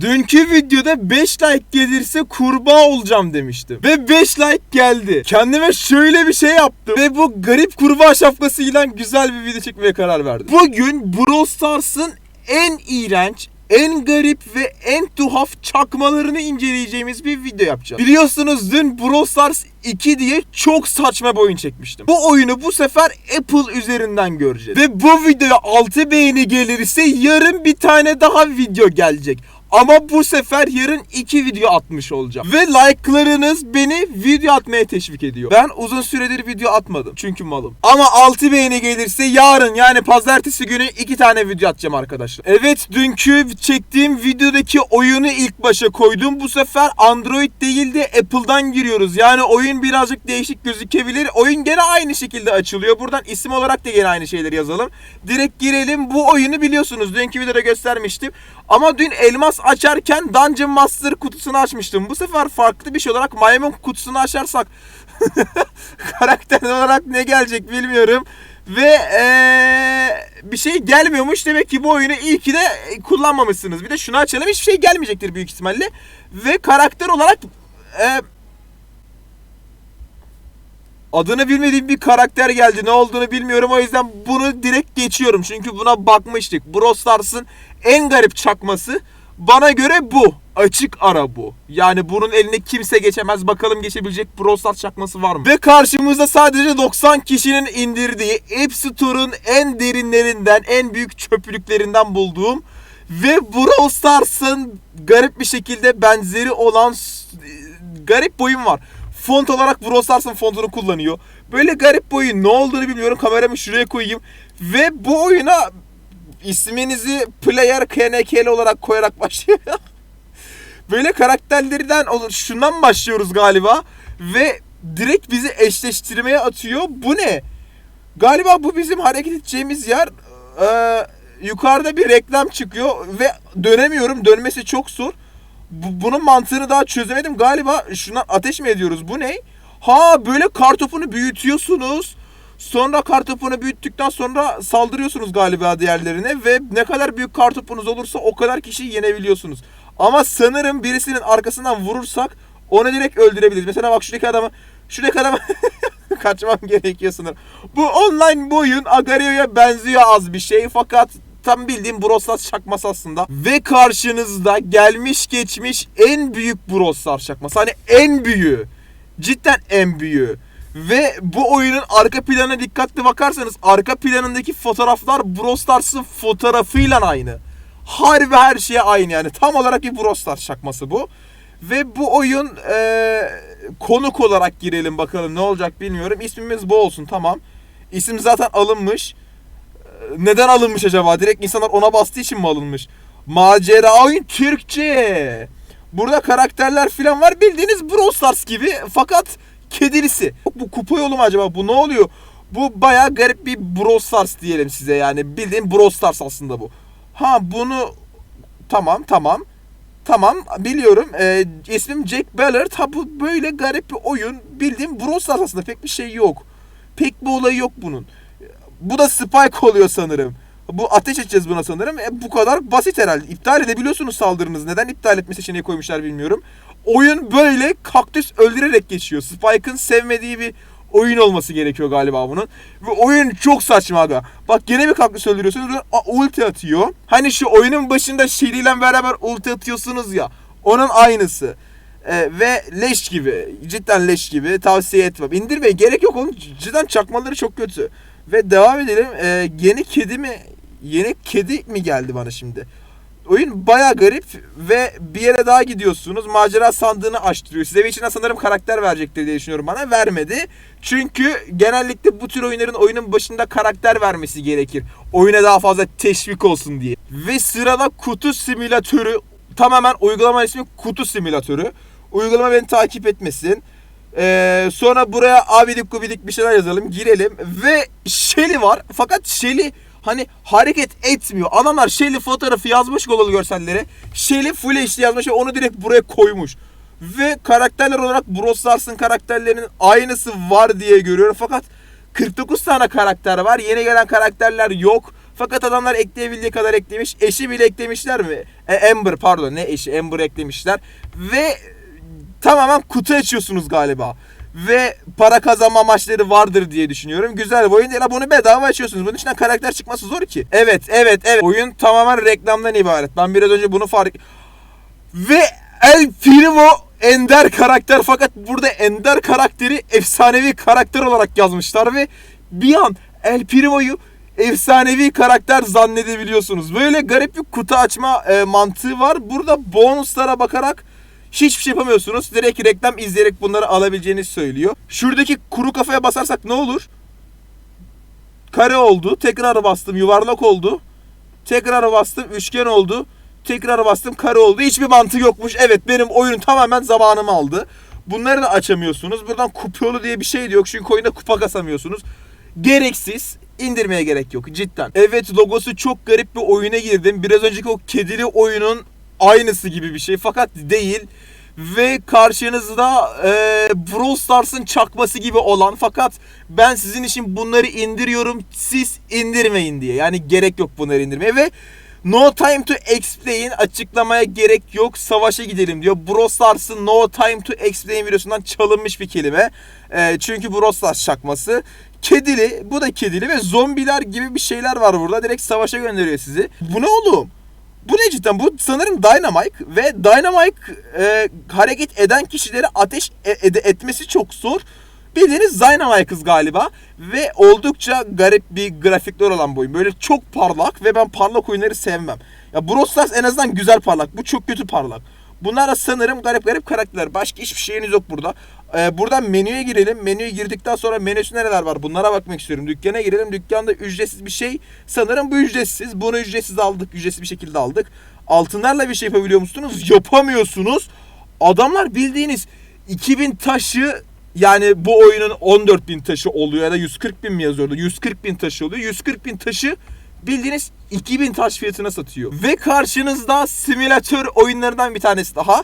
Dünkü videoda 5 like gelirse kurbağa olacağım demiştim. Ve 5 like geldi. Kendime şöyle bir şey yaptım. Ve bu garip kurbağa şapkasıyla güzel bir video çekmeye karar verdim. Bugün Brawl Stars'ın en iğrenç, en garip ve en tuhaf çakmalarını inceleyeceğimiz bir video yapacağım. Biliyorsunuz dün Brawl Stars 2 diye çok saçma bir oyun çekmiştim. Bu oyunu bu sefer Apple üzerinden göreceğiz. Ve bu videoya 6 beğeni gelirse yarın bir tane daha video gelecek. Ama bu sefer yarın iki video atmış olacağım. Ve like'larınız beni video atmaya teşvik ediyor. Ben uzun süredir video atmadım. Çünkü malım. Ama 6 beğeni gelirse yarın yani pazartesi günü iki tane video atacağım arkadaşlar. Evet dünkü çektiğim videodaki oyunu ilk başa koydum. Bu sefer Android değil de Apple'dan giriyoruz. Yani oyun birazcık değişik gözükebilir. Oyun gene aynı şekilde açılıyor. Buradan isim olarak da gene aynı şeyleri yazalım. Direkt girelim. Bu oyunu biliyorsunuz. Dünkü videoda göstermiştim. Ama dün elmas açarken Dungeon Master kutusunu açmıştım. Bu sefer farklı bir şey olarak maymun kutusunu açarsak karakter olarak ne gelecek bilmiyorum. Ve ee, bir şey gelmiyormuş. Demek ki bu oyunu iyi ki de kullanmamışsınız. Bir de şunu açalım. Hiçbir şey gelmeyecektir büyük ihtimalle. Ve karakter olarak ee, adını bilmediğim bir karakter geldi. Ne olduğunu bilmiyorum. O yüzden bunu direkt geçiyorum. Çünkü buna bakmıştık. Brawl en garip çakması bana göre bu. Açık ara bu. Yani bunun eline kimse geçemez. Bakalım geçebilecek Brawl çakması var mı? Ve karşımızda sadece 90 kişinin indirdiği App Store'un en derinlerinden, en büyük çöplüklerinden bulduğum ve Brawl garip bir şekilde benzeri olan garip boyun var. Font olarak Brawl fontunu kullanıyor. Böyle garip boyun ne olduğunu bilmiyorum. Kameramı şuraya koyayım. Ve bu oyuna isminizi player KNK'li olarak koyarak başlıyor. Böyle karakterlerden olur. Şundan başlıyoruz galiba. Ve direkt bizi eşleştirmeye atıyor. Bu ne? Galiba bu bizim hareket edeceğimiz yer. Ee, yukarıda bir reklam çıkıyor ve dönemiyorum. Dönmesi çok zor. Bu- bunun mantığını daha çözemedim. Galiba şuna ateş mi ediyoruz? Bu ne? Ha böyle kartopunu büyütüyorsunuz. Sonra kartopunu büyüttükten sonra saldırıyorsunuz galiba diğerlerine ve ne kadar büyük kartopunuz olursa o kadar kişiyi yenebiliyorsunuz. Ama sanırım birisinin arkasından vurursak onu direkt öldürebiliriz. Mesela bak şuradaki adamı şuradaki adamı kaçmam gerekiyor sanırım. Bu online bu oyun Agario'ya benziyor az bir şey fakat tam bildiğim Broslas çakması aslında. Ve karşınızda gelmiş geçmiş en büyük Broslas çakması. Hani en büyüğü. Cidden en büyüğü. Ve bu oyunun arka planına dikkatli bakarsanız arka planındaki fotoğraflar Brawl fotoğrafıyla aynı. Harbi her şeye aynı yani. Tam olarak bir Brawl Stars çakması bu. Ve bu oyun eee, konuk olarak girelim bakalım ne olacak bilmiyorum. İsmimiz bu olsun tamam. İsim zaten alınmış. Neden alınmış acaba? Direkt insanlar ona bastığı için mi alınmış? Macera oyun Türkçe. Burada karakterler falan var. Bildiğiniz Brawl Stars gibi fakat kedilisi. Bu kupa yolu mu acaba? Bu ne oluyor? Bu baya garip bir Brawl Stars diyelim size yani. Bildiğin Brawl Stars aslında bu. Ha bunu tamam tamam. Tamam biliyorum. Ee, ismim Jack Ballard. Ha bu böyle garip bir oyun. Bildiğim Brawl Stars aslında pek bir şey yok. Pek bir olayı yok bunun. Bu da Spike oluyor sanırım. Bu ateş edeceğiz buna sanırım. E, bu kadar basit herhalde. İptal edebiliyorsunuz saldırınızı. Neden iptal etme seçeneği koymuşlar bilmiyorum. Oyun böyle kaktüs öldürerek geçiyor. Spike'ın sevmediği bir oyun olması gerekiyor galiba bunun. Ve oyun çok saçma aga. Bak gene bir kaktüs öldürüyorsunuz. ulti atıyor. Hani şu oyunun başında Shelly ile beraber ulti atıyorsunuz ya. Onun aynısı. Ee, ve leş gibi. Cidden leş gibi. Tavsiye etmem. İndirmeye gerek yok oğlum. Cidden çakmaları çok kötü. Ve devam edelim. Ee, yeni kedi mi? Yeni kedi mi geldi bana şimdi? Oyun baya garip ve bir yere daha gidiyorsunuz. Macera sandığını açtırıyor. Size ve içinden sanırım karakter verecektir diye düşünüyorum bana. Vermedi. Çünkü genellikle bu tür oyunların oyunun başında karakter vermesi gerekir. Oyuna daha fazla teşvik olsun diye. Ve sırada kutu simülatörü. Tamamen uygulama ismi kutu simülatörü. Uygulama beni takip etmesin. Ee, sonra buraya abidik gubidik bir şeyler yazalım. Girelim. Ve Shelly var. Fakat Shelly hani hareket etmiyor. Adamlar Shelly fotoğrafı yazmış Google görsellere. Shelly Full HD yazmış ve onu direkt buraya koymuş. Ve karakterler olarak Brawl Stars'ın karakterlerinin aynısı var diye görüyorum. Fakat 49 tane karakter var. Yeni gelen karakterler yok. Fakat adamlar ekleyebildiği kadar eklemiş. Eşi bile eklemişler mi? E, Amber pardon ne eşi Amber eklemişler. Ve tamamen kutu açıyorsunuz galiba. Ve para kazanma amaçları vardır diye düşünüyorum. Güzel bir oyun değil. Bunu bedava açıyorsunuz. Bunun içinden karakter çıkması zor ki. Evet, evet, evet. Oyun tamamen reklamdan ibaret. Ben biraz önce bunu fark... Ve El Primo ender karakter fakat burada ender karakteri efsanevi karakter olarak yazmışlar ve bir an El Primo'yu efsanevi karakter zannedebiliyorsunuz. Böyle garip bir kutu açma e, mantığı var. Burada bonuslara bakarak hiçbir şey yapamıyorsunuz. Direkt reklam izleyerek bunları alabileceğinizi söylüyor. Şuradaki kuru kafaya basarsak ne olur? Kare oldu. Tekrar bastım yuvarlak oldu. Tekrar bastım üçgen oldu. Tekrar bastım kare oldu. Hiçbir mantığı yokmuş. Evet benim oyun tamamen zamanımı aldı. Bunları da açamıyorsunuz. Buradan kupa yolu diye bir şey de yok. Çünkü oyunda kupa kasamıyorsunuz. Gereksiz. indirmeye gerek yok cidden. Evet logosu çok garip bir oyuna girdim. Biraz önceki o kedili oyunun aynısı gibi bir şey. Fakat değil. Ve karşınızda e, Brawl Stars'ın çakması gibi olan fakat ben sizin için bunları indiriyorum siz indirmeyin diye. Yani gerek yok bunları indirmeye ve No time to explain açıklamaya gerek yok savaşa gidelim diyor. Brawl Stars'ın No time to explain videosundan çalınmış bir kelime. E, çünkü Brawl Stars çakması. Kedili bu da kedili ve zombiler gibi bir şeyler var burada. Direkt savaşa gönderiyor sizi. Bu ne oğlum? Bu ne cidden? Bu sanırım Dynamite ve Dynamite e, hareket eden kişileri ateş e- ede- etmesi çok zor. Bildiğiniz Dynamite kız galiba ve oldukça garip bir grafikler olan bu oyun. Böyle çok parlak ve ben parlak oyunları sevmem. Ya Brawl Stars en azından güzel parlak. Bu çok kötü parlak. Bunlar da sanırım garip garip karakterler. Başka hiçbir şeyiniz yok burada. Ee, buradan menüye girelim. Menüye girdikten sonra menüsü nereler var? Bunlara bakmak istiyorum. Dükkana girelim. Dükkanda ücretsiz bir şey. Sanırım bu ücretsiz. Bunu ücretsiz aldık. Ücretsiz bir şekilde aldık. Altınlarla bir şey yapabiliyor musunuz? Yapamıyorsunuz. Adamlar bildiğiniz 2000 taşı yani bu oyunun 14 bin taşı oluyor ya da 140 bin mi yazıyordu? 140 bin taşı oluyor. 140 bin taşı bildiğiniz 2000 taş fiyatına satıyor. Ve karşınızda simülatör oyunlarından bir tanesi daha.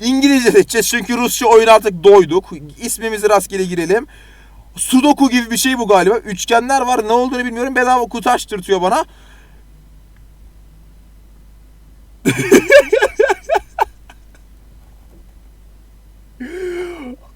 İngilizce seçeceğiz çünkü Rusça oyun artık doyduk. İsmimizi rastgele girelim. Sudoku gibi bir şey bu galiba. Üçgenler var ne olduğunu bilmiyorum. Bedava kutu açtırtıyor bana.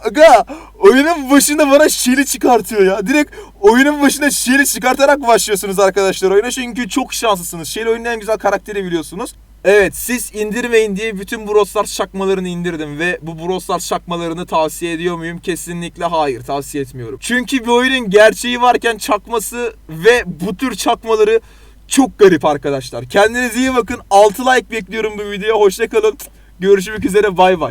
Aga oyunun başında bana şili çıkartıyor ya. Direkt oyunun başında şili çıkartarak başlıyorsunuz arkadaşlar oyuna. Çünkü çok şanslısınız. Şili oyunun en güzel karakteri biliyorsunuz. Evet siz indirmeyin diye bütün Brawl Stars çakmalarını indirdim ve bu Brawl Stars çakmalarını tavsiye ediyor muyum? Kesinlikle hayır tavsiye etmiyorum. Çünkü bir oyunun gerçeği varken çakması ve bu tür çakmaları çok garip arkadaşlar. Kendinize iyi bakın. 6 like bekliyorum bu videoya. Hoşçakalın. Görüşmek üzere bay bay.